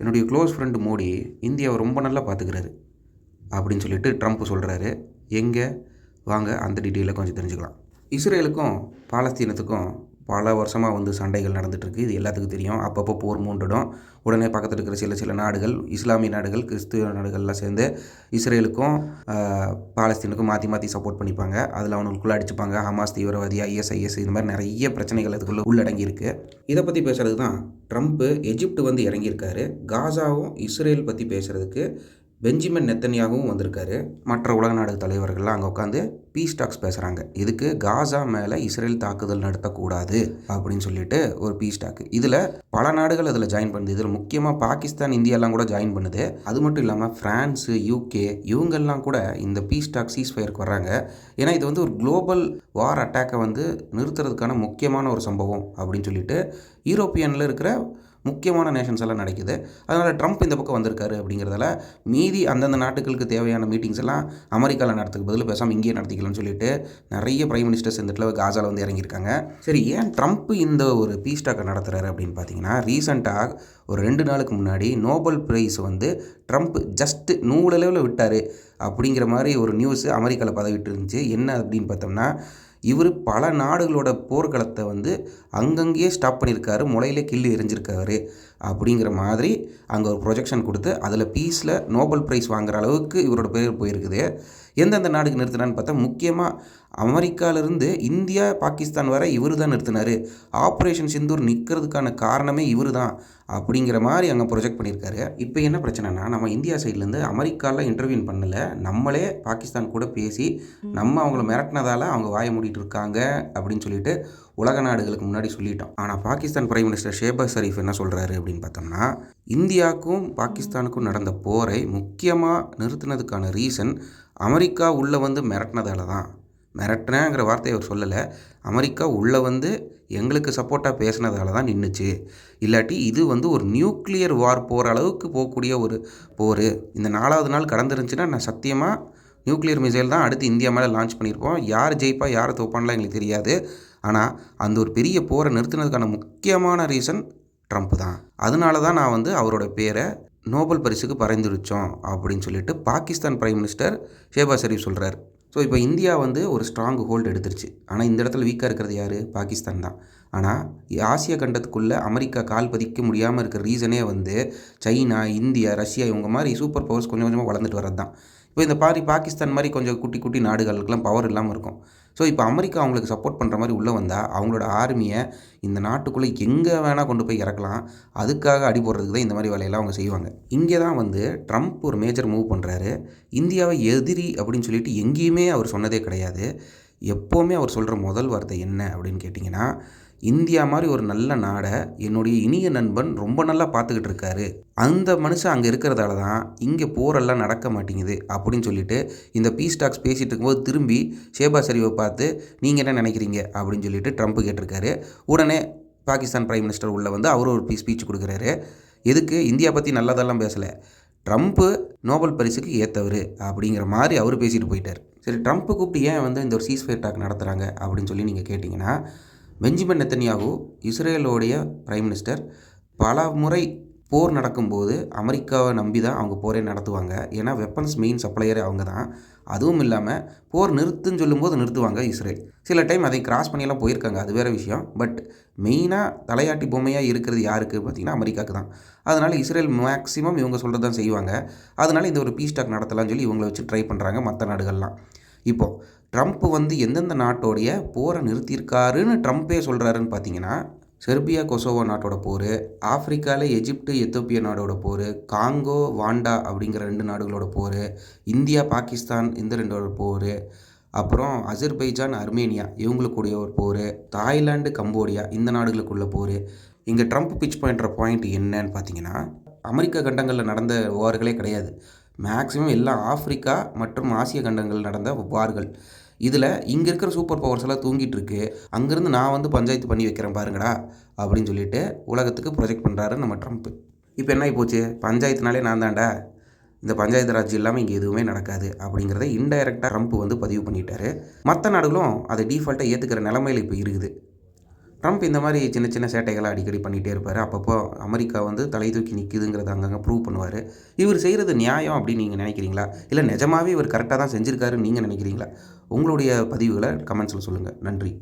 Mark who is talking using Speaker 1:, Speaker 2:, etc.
Speaker 1: என்னுடைய close friend Modi இந்தியாவை ரொம்ப நல்லா பார்த்துக்கிறாரு அப்படின்னு சொல்லிட்டு ட்ரம்ப் சொல்கிறாரு எங்கே? வாங்க அந்த டீட்டெயிலை கொஞ்சம் தெரிஞ்சுக்கலாம். இஸ்ரேலுக்கும் பாலஸ்தீனத்துக்கும் பல வருஷமாக வந்து சண்டைகள் நடந்துகிட்ருக்கு இது எல்லாத்துக்கும் தெரியும். அப்பப்போ போர் மூண்டுடும் உடனே பக்கத்தில் இருக்கிற சில சில நாடுகள் இஸ்லாமிய நாடுகள் கிறிஸ்துவ நாடுகள்லாம் சேர்ந்து இஸ்ரேலுக்கும் பாலஸ்தீனுக்கும் மாற்றி மாற்றி சப்போர்ட் பண்ணிப்பாங்க. அதில் அவனுக்குள்ளே அடிச்சுப்பாங்க. ஹமாஸ் தீவிரவாதி ஐஎஸ்ஐஎஸ் இந்த மாதிரி நிறைய பிரச்சனைகள் அதுக்குள்ளே உள்ளடங்கியிருக்கு. இதை பற்றி பேசுகிறது தான் ட்ரம்ப்பு எஜிப்ட் வந்து இறங்கியிருக்காரு. காசாவும் இஸ்ரேல் பற்றி பேசுகிறதுக்கு பெஞ்சிமன் நெத்தனியாகவும் வந்திருக்காரு. மற்ற உலக நாடு தலைவர்கள்லாம் அங்கே உட்காந்து பீஸ் டாக்ஸ் பேசுகிறாங்க இதுக்கு காசா மேலே இஸ்ரேல் தாக்குதல் நடத்தக்கூடாது அப்படின்னு சொல்லிட்டு ஒரு பீஸ் டாக் இதில் பல நாடுகள் அதில் ஜாயின் பண்ணுது. இதில் முக்கியமாக பாகிஸ்தான் இந்தியாலாம் கூட ஜாயின் பண்ணுது. அது மட்டும் இல்லாமல் ஃப்ரான்ஸு யூகே இவங்கெல்லாம் கூட இந்த பீஸ் டாக் சீஸ் ஃபயருக்கு வர்றாங்க. ஏன்னா இது வந்து ஒரு குளோபல் வார் அட்டாக்கை வந்து நிறுத்துறதுக்கான முக்கியமான ஒரு சம்பவம் அப்படின்னு சொல்லிட்டு யூரோப்பியனில் இருக்கிற முக்கியமான நேஷன்ஸ் எல்லாம் நடக்குது. அதனால் ட்ரம்ப் இந்த பக்கம் வந்திருக்காரு அப்படிங்கிறதால மீதி அந்தந்த நாட்டுகளுக்கு தேவையான மீட்டிங்ஸ் எல்லாம் அமெரிக்காவில் நடத்துக்கு பதில் பேசாமல் இங்கேயே நடத்திக்கலாம்னு சொல்லிட்டு நிறைய பிரைம் மினிஸ்டர்ஸ் இந்த இடத்துல காசாவில் வந்து இறங்கியிருக்காங்க. சரி ஏன் ட்ரம்ப் இந்த ஒரு பீஸ் டாக்கை நடத்துகிறாரு அப்படின்னு பார்த்தீங்கன்னா ரீசெண்டாக ஒரு ரெண்டு நாளுக்கு முன்னாடி நோபல் பிரைஸ் வந்து ட்ரம்ப் ஜஸ்ட்டு நூலளவில் விட்டார் அப்படிங்கிற மாதிரி ஒரு நியூஸ் அமெரிக்காவில் பதவிட்டு இருந்துச்சு. என்ன அப்படின்னு பார்த்தோம்னா இவர் பல நாடுகளோட போர்க்களத்தை வந்து அங்கங்கேயே ஸ்டாப் பண்ணியிருக்காரு முளையிலே கில்லு எரிஞ்சிருக்காரு அப்படிங்கிற மாதிரி அங்கே ஒரு ப்ரொஜெக்ஷன் கொடுத்து அதில் பீஸில் நோபல் ப்ரைஸ் வாங்குற அளவுக்கு இவரோட பேர் போயிருக்குது. எந்தெந்த நாடுக்கு நிறுத்தினான்னு பார்த்தா முக்கியமாக அமெரிக்காவிலிருந்து இந்தியா பாகிஸ்தான் வரை இவர் தான் நிறுத்தினார். ஆப்ரேஷன் சிந்தூர் நிற்கிறதுக்கான காரணமே இவர் தான் அப்படிங்கிற மாதிரி அங்கே ப்ரொஜெக்ட் பண்ணியிருக்காரு. இப்போ என்ன பிரச்சனைனா நம்ம இந்தியா சைட்லேருந்து அமெரிக்காவில் இன்டர்வியூன் பண்ணல. நம்மளே பாகிஸ்தான் கூட பேசி நம்ம அவங்கள மிரட்டினதால அவங்க வாய மூடிட்டு இருக்காங்க அப்படின்னு சொல்லிட்டு உலக நாடுகளுக்கு முன்னாடி சொல்லிட்டோம். ஆனால் பாகிஸ்தான் பிரைம் மினிஸ்டர் ஷேபாஸ் ஷரீஃப் என்ன சொல்கிறாரு அப்படின்னு பார்த்தோம்னா இந்தியாவுக்கும் பாகிஸ்தானுக்கும் நடந்த போரை முக்கியமாக நிறுத்தினதுக்கான ரீசன் அமெரிக்கா உள்ளே வந்து மிரட்டினதால தான் மிரட்டினேங்கிற வார்த்தையை அவர் சொல்லலை. அமெரிக்கா உள்ளே வந்து எங்களுக்கு சப்போர்ட்டாக பேசினதால தான் நின்றுச்சு இல்லாட்டி இது வந்து ஒரு நியூக்ளியர் வார் போகிற அளவுக்கு போகக்கூடிய ஒரு போர். இந்த நாலாவது நாள் கடந்துருந்துச்சுன்னா நான் சத்தியமாக நியூக்ளியர் மிசைல் தான் அடுத்து இந்தியா மேலே லான்ச் பண்ணியிருப்போம். யார் ஜெயிப்பா யார் தோப்பான்லாம் எங்களுக்கு தெரியாது. ஆனால் அந்த ஒரு பெரிய போரை நிறுத்தினதுக்கான முக்கியமான ரீசன் ட்ரம்ப் தான். அதனால தான் நான் வந்து அவரோட பேரை நோபல் பரிசுக்கு பரிந்துரைச்சோம் அப்படின்னு சொல்லிட்டு பாகிஸ்தான் பிரைம் மினிஸ்டர் ஷேபாஸ் ஷரீஃப் சொல்கிறார் ஸோ இப்போ இந்தியா வந்து ஒரு ஸ்ட்ராங் ஹோல்டு எடுத்துருச்சு. ஆனால் இந்த இடத்துல வீக்காக இருக்கிறது யார்? பாகிஸ்தான் தான். ஆனால் ஆசிய கண்டத்துக்குள்ளே அமெரிக்கா கால் பதிக்க முடியாமல் இருக்கிற ரீசனே வந்து சைனா இந்தியா ரஷ்யா இவங்க மாதிரி சூப்பர் பவர்ஸ் கொஞ்சம் கொஞ்சமாக வளர்ந்துட்டு வரது தான் இப்போ இந்த பாரி பாகிஸ்தான் மாதிரி கொஞ்சம் குட்டி குட்டி நாடுகளுக்கெல்லாம் பவர் இல்லாமல் இருக்கும். ஸோ இப்போ அமெரிக்கா அவங்களுக்கு சப்போர்ட் பண்ணுற மாதிரி உள்ளே வந்தால் அவங்களோட ஆர்மியை இந்த நாட்டுக்குள்ளே எங்கே வேணால் கொண்டு போய் இறக்கலாம். அதுக்காக அடி போடுறதுக்கு தான் இந்த மாதிரி வேலையெல்லாம் அவங்க செய்வாங்க. இங்கே தான் வந்து ட்ரம்ப் ஒரு மேஜர் மூவ் பண்ணுறாரு இந்தியாவை எதிரி அப்படின்னு சொல்லிட்டு எங்கேயுமே அவர் சொன்னதே கிடையாது. எப்போவுமே அவர் சொல்கிற முதல் வார்த்தை என்ன அப்படின்னு கேட்டிங்கன்னா இந்தியா மாதிரி ஒரு நல்ல நாடை என்னுடைய இனிய நண்பன் ரொம்ப நல்லா பார்த்துக்கிட்டு இருக்காரு. அந்த மனுஷன் அங்கே இருக்கிறதால தான் இங்கே போரெல்லாம் நடக்க மாட்டேங்குது அப்படின்னு சொல்லிட்டு இந்த பீஸ் டாக்ஸ் பேசிகிட்டு இருக்கும்போது திரும்பி ஷேபா ஷெரீஃபை பார்த்து நீங்கள் என்ன நினைக்கிறீங்க? அப்படின்னு சொல்லிட்டு ட்ரம்ப் கேட்டிருக்காரு. உடனே பாகிஸ்தான் பிரைம் மினிஸ்டர் உள்ளே வந்து அவர் ஒரு ஸ்பீச் கொடுக்குறாரு. எதுக்கு? இந்தியா பற்றி நல்லதெல்லாம் பேசலை. ட்ரம்ப்பு நோபல் பரிசுக்கு ஏற்றவர் அப்படிங்கிற மாதிரி அவர் பேசிட்டு போயிட்டார். சரி ட்ரம்ப்பு கூப்பிட்டு ஏன் வந்து இந்த ஒரு சீஸ்ஃபயர் டாக் நடத்துகிறாங்க அப்படின்னு சொல்லி நீங்கள் கேட்டிங்கன்னா பெஞ்சமின் நெத்தன்யாகு இஸ்ரேலோடைய பிரைம் மினிஸ்டர் பல முறை போர் நடக்கும்போது அமெரிக்காவை நம்பி தான் அவங்க போரே நடத்துவாங்க. ஏன்னா வெப்பன்ஸ் மெயின் சப்ளையரே அவங்க தான் அதுவும் இல்லாமல் போர் நிறுத்துன்னு சொல்லும்போது நிறுத்துவாங்க இஸ்ரேல். சில டைம் அதை கிராஸ் பண்ணியெல்லாம் போயிருக்காங்க அது வேறு விஷயம். பட் மெயினாக தலையாட்டி பொம்மையாக இருக்கிறது யாருக்கு? பார்த்தீங்கன்னா அமெரிக்காவுக்கு தான் அதனால் இஸ்ரேல் மேக்ஸிமம் இவங்க சொல்கிறது தான் செய்வாங்க. அதனால் இந்த ஒரு பீஸ் டாக் நடத்தலாம்னு சொல்லி இவங்களை வச்சு ட்ரை பண்ணுறாங்க மற்ற நாடுகள்லாம். இப்போது ட்ரம்ப் வந்து எந்தெந்த நாட்டோடைய போரை நிறுத்தியிருக்காருன்னு ட்ரம்ப்பே சொல்கிறாருன்னு பார்த்தீங்கன்னா செர்பியா கொசோவோ நாட்டோட போர் ஆப்பிரிக்காவில் எஜிப்டு எத்தோப்பியா நாடோட போர் காங்கோ வாண்டா அப்படிங்கிற ரெண்டு நாடுகளோட போர் இந்தியா பாகிஸ்தான் இந்த ரெண்டோட போர் அப்புறம் அஜர்பைஜான் அர்மேனியா இவங்களுக்குடைய ஒரு போர் தாய்லாந்து கம்போடியா இந்த நாடுகளுக்குள்ள போர். இங்கே ட்ரம்ப் பிச் பண்ணுற பாயிண்ட் என்னன்னு பார்த்தீங்கன்னா அமெரிக்க கண்டங்களில் நடந்த வார்களே கிடையாது. மேக்ஸிமம் எல்லாம் ஆஃப்ரிக்கா மற்றும் ஆசிய கண்டங்கள் நடந்த வார்கள் இதில் இங்கே இருக்கிற சூப்பர் பவர்ஸ் எல்லாம் தூங்கிட்டு இருக்கு. அங்கேருந்து நான் வந்து பஞ்சாயத்து பண்ணி வைக்கிறேன் பாருங்கடா அப்படின்னு சொல்லிட்டு உலகத்துக்கு ப்ரொஜெக்ட் பண்ணுறாரு நம்ம ட்ரம்ப் இப்போ என்ன ஆகிப்போச்சு பஞ்சாயத்துனாலே நான் தாண்டா இந்த பஞ்சாயத்து ராஜ் இல்லாமல் இங்கே எதுவுமே நடக்காது அப்படிங்கிறத இன்டைரக்டாக ட்ரம்ப் வந்து பதிவு பண்ணிட்டாரு. மற்ற நாடுகளும் அதை டீஃபால்ட்டாக ஏற்றுக்கிற நிலமையில் இப்போ இருக்குது. ட்ரம்ப் இந்த மாதிரி சின்ன சின்ன சேட்டைகளை அடிக்கடி பண்ணிகிட்டே இருப்பார். அப்பப்போ அமெரிக்கா வந்து தலை தூக்கி நிற்கிதுங்கிறத அங்கங்கே ப்ரூவ் பண்ணுவார். இவர் செய்கிறது நியாயம் அப்படின்னு நீங்கள் நினைக்கிறீங்களா? இல்லை நிஜமாவே இவர் கரெக்டாக தான் செஞ்சுருக்காருன்னு நீங்கள் நினைக்கிறீங்களா? உங்களுடைய பதிவுகளை கமெண்ட்ஸில் சொல்லுங்கள். நன்றி.